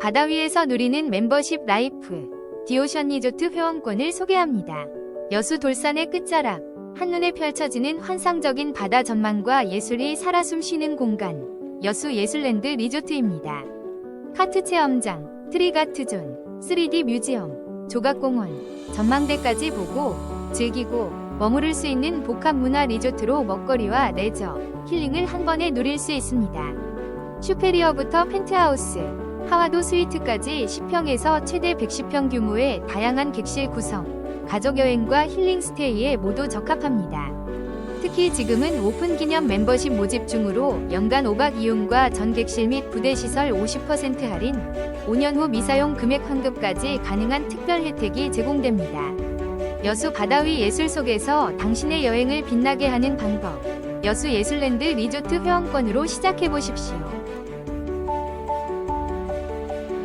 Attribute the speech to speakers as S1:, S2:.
S1: 바다 위에서 누리는 멤버십 라이프 디오션 리조트 회원권을 소개합니다. 여수 돌산의 끝자락 한눈에 펼쳐지는 환상적인 바다 전망과 예술이 살아 숨쉬는 공간 여수 예술랜드 리조트입니다. 카트 체험장, 트리가트존, 3D 뮤지엄, 조각공원, 전망대까지 보고 즐기고 머무를 수 있는 복합 문화 리조트로 먹거리와 레저, 힐링을 한 번에 누릴 수 있습니다. 슈페리어부터 펜트하우스, 하와도 스위트까지 10평에서 최대 110평 규모의 다양한 객실 구성, 가족 여행과 힐링 스테이에 모두 적합합니다. 특히 지금은 오픈 기념 멤버십 모집 중으로 연간 5박 이용과 전 객실 및 부대 시설 50% 할인, 5년 후 미사용 금액 환급까지 가능한 특별 혜택이 제공됩니다. 여수 바다 위 예술 속에서 당신의 여행을 빛나게 하는 방법. 여수 예술랜드 리조트 회원권으로 시작해 보십시오.